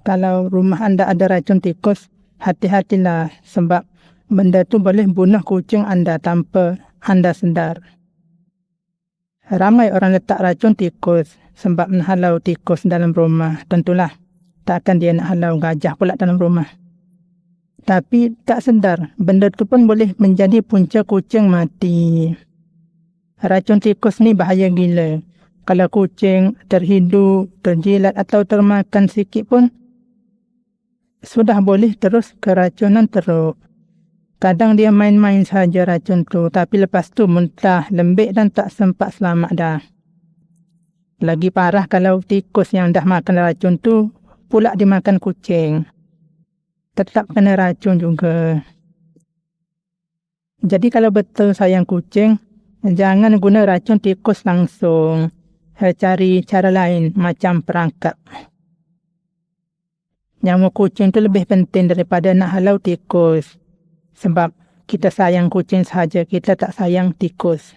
kalau rumah anda ada racun tikus, hati-hatilah sebab benda tu boleh bunuh kucing anda tanpa anda sedar. Ramai orang letak racun tikus sebab menghalau tikus dalam rumah. Tentulah takkan dia nak halau gajah pula dalam rumah. Tapi tak sedar benda tu pun boleh menjadi punca kucing mati. Racun tikus ni bahaya gila. Kalau kucing terhidu, terjilat atau termakan sikit pun sudah boleh terus keracunan teruk. Kadang dia main-main saja racun tu tapi lepas tu muntah, lembik dan tak sempat selamat dah. Lagi parah kalau tikus yang dah makan racun tu pula dimakan kucing. Tetap kena racun juga. Jadi kalau betul sayang kucing, jangan guna racun tikus langsung. Cari cara lain macam perangkap. Nyamuk kucing tu lebih penting daripada nak halau tikus. Sebab kita sayang kucing saja, kita tak sayang tikus.